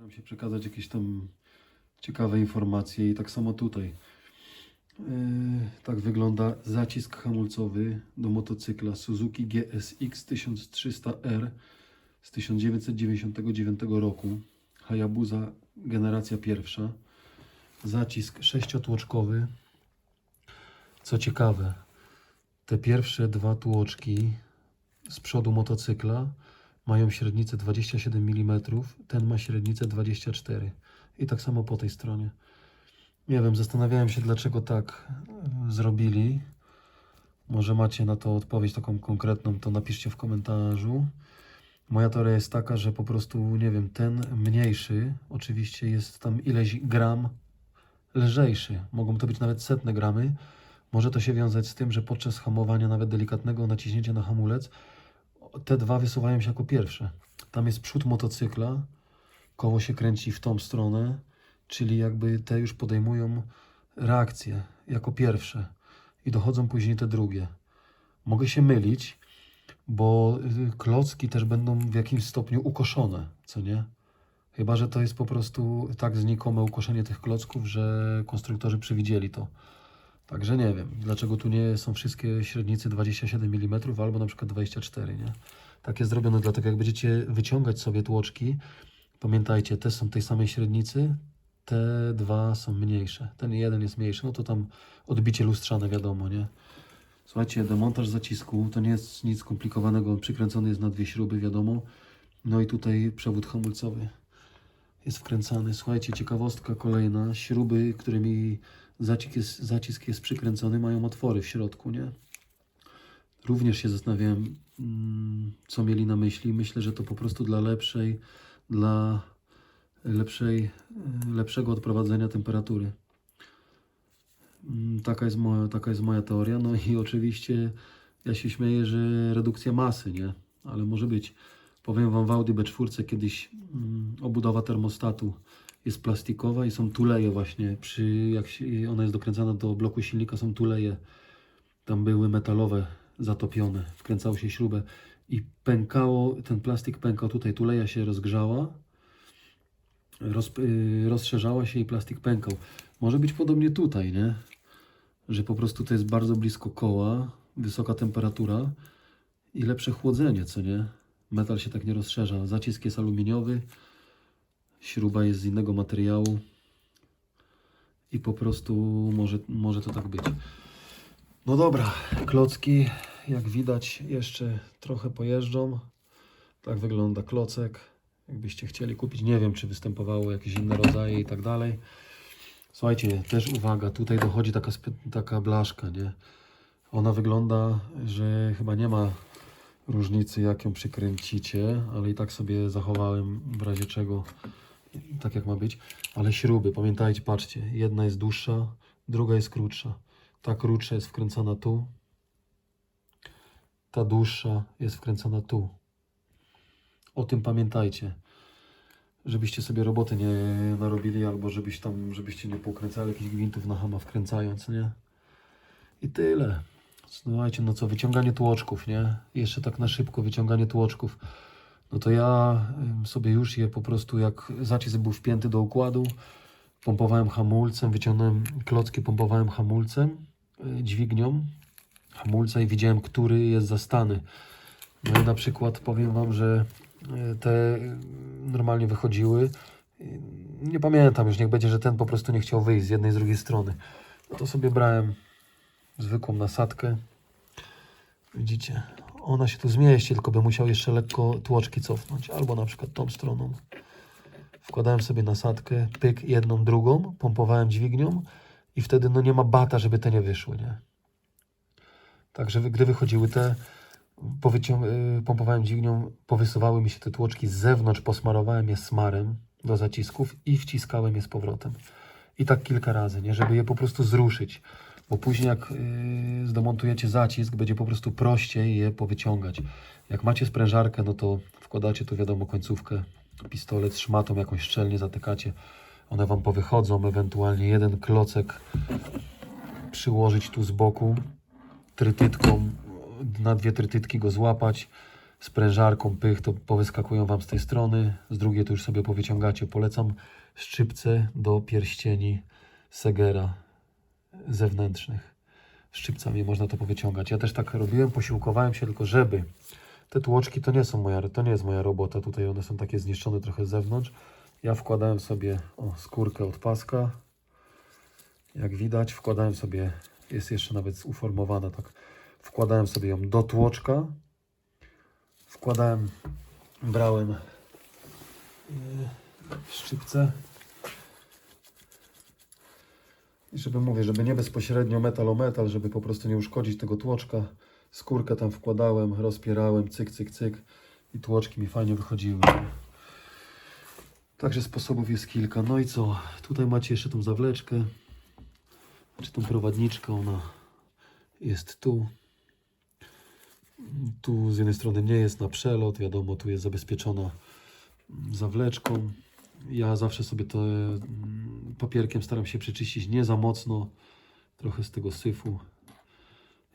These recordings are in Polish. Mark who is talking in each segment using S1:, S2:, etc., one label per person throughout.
S1: Staram się przekazać jakieś tam ciekawe informacje i tak samo tutaj. Yy, tak wygląda zacisk hamulcowy do motocykla Suzuki GSX 1300R z 1999 roku. Hayabusa generacja pierwsza. Zacisk sześciotłoczkowy. Co ciekawe, te pierwsze dwa tłoczki z przodu motocykla mają średnicę 27 mm, ten ma średnicę 24 i tak samo po tej stronie. Nie wiem, zastanawiałem się dlaczego tak e, zrobili. Może macie na to odpowiedź taką konkretną, to napiszcie w komentarzu. Moja teoria jest taka, że po prostu, nie wiem, ten mniejszy, oczywiście jest tam ileś gram lżejszy. Mogą to być nawet setne gramy. Może to się wiązać z tym, że podczas hamowania, nawet delikatnego naciśnięcia na hamulec, te dwa wysuwają się jako pierwsze. Tam jest przód motocykla, koło się kręci w tą stronę, czyli jakby te już podejmują reakcję jako pierwsze i dochodzą później te drugie. Mogę się mylić, bo y, klocki też będą w jakimś stopniu ukoszone, co nie? Chyba, że to jest po prostu tak znikome ukoszenie tych klocków, że konstruktorzy przewidzieli to. Także nie wiem, dlaczego tu nie są wszystkie średnicy 27 mm albo na przykład 24, nie? Tak jest zrobione, dlatego jak będziecie wyciągać sobie tłoczki, pamiętajcie, te są tej samej średnicy, te dwa są mniejsze. Ten jeden jest mniejszy, no to tam odbicie lustrzane wiadomo, nie? Słuchajcie, demontaż zacisku to nie jest nic skomplikowanego, on przykręcony jest na dwie śruby, wiadomo. No i tutaj przewód hamulcowy jest wkręcany. Słuchajcie, ciekawostka kolejna. Śruby, którymi zacisk jest, zacisk jest przykręcony, mają otwory w środku, nie? Również się zastanawiałem, mm, co mieli na myśli. Myślę, że to po prostu dla lepszej, dla lepszej, e, lepszego odprowadzenia temperatury. Mm, Taka jest, moja, taka jest moja teoria. No i oczywiście ja się śmieję, że redukcja masy, nie? Ale może być. Powiem Wam, w Audi B4 kiedyś mm, obudowa termostatu jest plastikowa i są tuleje właśnie. Przy, jak się, ona jest dokręcana do bloku silnika, są tuleje. Tam były metalowe, zatopione. Wkręcało się śrubę i pękało, ten plastik pękał tutaj. Tuleja się rozgrzała, roz, y, rozszerzała się i plastik pękał. Może być podobnie tutaj, nie? Że po prostu to jest bardzo blisko koła, wysoka temperatura i lepsze chłodzenie, co nie? Metal się tak nie rozszerza. Zacisk jest aluminiowy, śruba jest z innego materiału i po prostu może, może to tak być. No dobra, klocki, jak widać, jeszcze trochę pojeżdżą. Tak wygląda klocek. Jakbyście chcieli kupić, nie wiem, czy występowały jakieś inne rodzaje i tak dalej. Słuchajcie, też uwaga, tutaj dochodzi taka, taka blaszka, nie? Ona wygląda, że chyba nie ma różnicy, jak ją przykręcicie, ale i tak sobie zachowałem w razie czego, tak jak ma być. Ale śruby, pamiętajcie, patrzcie, jedna jest dłuższa, druga jest krótsza. Ta krótsza jest wkręcona tu, ta dłuższa jest wkręcona tu. O tym pamiętajcie, żebyście sobie roboty nie narobili, albo żebyś tam, żebyście nie pokręcali jakichś gwintów na hama wkręcając, nie? I tyle. Słuchajcie, no co, wyciąganie tłoczków, nie? Jeszcze tak na szybko, wyciąganie tłoczków. No to ja sobie już je po prostu, jak zacisk był wpięty do układu, pompowałem hamulcem, wyciągnąłem klocki, pompowałem hamulcem, y, dźwignią hamulca i widziałem, który jest zastany. No i na przykład powiem Wam, że y, te y, normalnie wychodziły. Nie pamiętam już, niech będzie, że ten po prostu nie chciał wyjść z jednej, z drugiej strony. No to sobie brałem zwykłą nasadkę. Widzicie, ona się tu zmieści, tylko by musiał jeszcze lekko tłoczki cofnąć, albo na przykład tą stroną. Wkładałem sobie nasadkę, pyk, jedną, drugą, pompowałem dźwignią i wtedy no nie ma bata, żeby te nie wyszły, nie? Także gdy wychodziły te, y, pompowałem dźwignią, powysuwały mi się te tłoczki z zewnątrz, posmarowałem je smarem do zacisków i wciskałem je z powrotem. I tak kilka razy, nie? Żeby je po prostu zruszyć. Bo później jak yy, zdemontujecie zacisk, będzie po prostu prościej je powyciągać. Jak macie sprężarkę, no to wkładacie tu wiadomo końcówkę, pistolet szmatą jakąś szczelnie zatykacie. One Wam powychodzą, ewentualnie jeden klocek przyłożyć tu z boku, trytytką, na dwie trytytki go złapać sprężarką, pych, to powyskakują Wam z tej strony, z drugiej to już sobie powyciągacie. Polecam szczypce do pierścieni Segera zewnętrznych. Szczypcami można to powyciągać. Ja też tak robiłem, posiłkowałem się tylko, żeby te tłoczki to nie są moja, to nie jest moja robota. Tutaj one są takie zniszczone trochę z zewnątrz. Ja wkładałem sobie o, skórkę od paska. Jak widać, wkładałem sobie, jest jeszcze nawet uformowana tak. Wkładałem sobie ją do tłoczka. Wkładałem, brałem yy, szczypce. I żeby mówię, żeby nie bezpośrednio metal o metal, żeby po prostu nie uszkodzić tego tłoczka. Skórkę tam wkładałem, rozpierałem, cyk, cyk, cyk i tłoczki mi fajnie wychodziły. Także sposobów jest kilka. No i co? Tutaj macie jeszcze tą zawleczkę, czy tą prowadniczkę, ona jest tu. Tu z jednej strony nie jest na przelot, wiadomo, tu jest zabezpieczona zawleczką. Ja zawsze sobie to mm, papierkiem staram się przeczyścić nie za mocno, trochę z tego syfu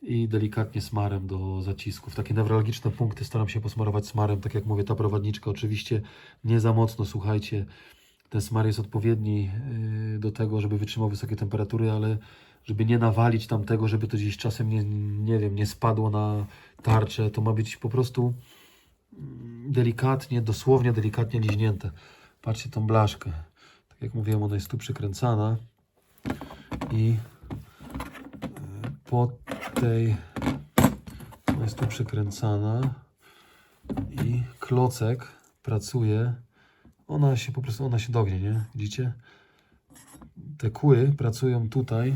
S1: i delikatnie smarem do zacisków. Takie newralgiczne punkty staram się posmarować smarem, tak jak mówię, ta prowadniczka oczywiście nie za mocno, słuchajcie, ten smar jest odpowiedni yy, do tego, żeby wytrzymał wysokie temperatury, ale żeby nie nawalić tam tego, żeby to gdzieś czasem nie, nie wiem, nie spadło na tarczę, to ma być po prostu mm, delikatnie, dosłownie delikatnie liźnięte. Patrzcie tą blaszkę. Tak jak mówiłem, ona jest tu przykręcana i yy, po tej ona jest tu przykręcana i klocek pracuje. Ona się po prostu, ona się dognie, nie? Widzicie? Te kły pracują tutaj.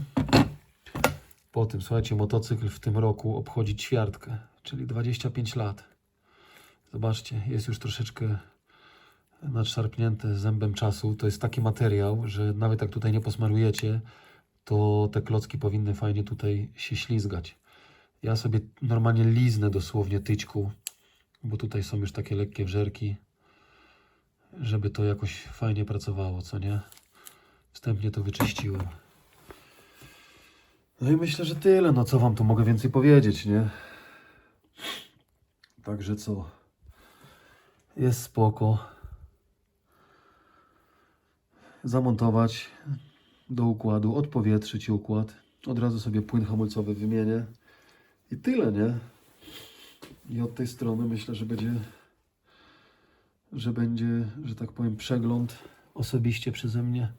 S1: Po tym, słuchajcie, motocykl w tym roku obchodzi ćwiartkę, czyli 25 lat. Zobaczcie, jest już troszeczkę nadszarpnięte zębem czasu. To jest taki materiał, że nawet jak tutaj nie posmarujecie, to te klocki powinny fajnie tutaj się ślizgać. Ja sobie normalnie liznę dosłownie tyćku, bo tutaj są już takie lekkie wżerki, żeby to jakoś fajnie pracowało, co nie? Wstępnie to wyczyściłem. No i myślę, że tyle. No co wam tu mogę więcej powiedzieć, nie? Także co? Jest spoko. Zamontować do układu, odpowietrzyć układ. Od razu sobie płyn hamulcowy wymienię. I tyle, nie? I od tej strony myślę, że będzie, że będzie, że tak powiem, przegląd osobiście przeze mnie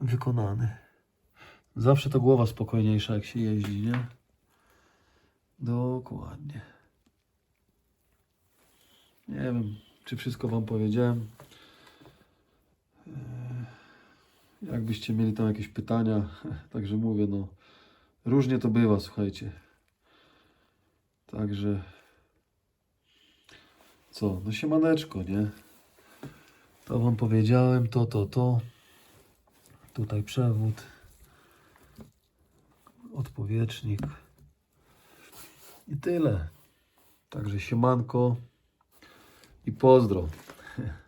S1: wykonany. Zawsze to głowa spokojniejsza, jak się jeździ, nie? Dokładnie. Nie wiem, czy wszystko Wam powiedziałem. Jakbyście mieli tam jakieś pytania, także mówię, no różnie to bywa, słuchajcie. Także co, no siemaneczko, nie? To Wam powiedziałem, to, to, to. Tutaj przewód. Odpowietrznik. I tyle. Także siemanko i pozdro.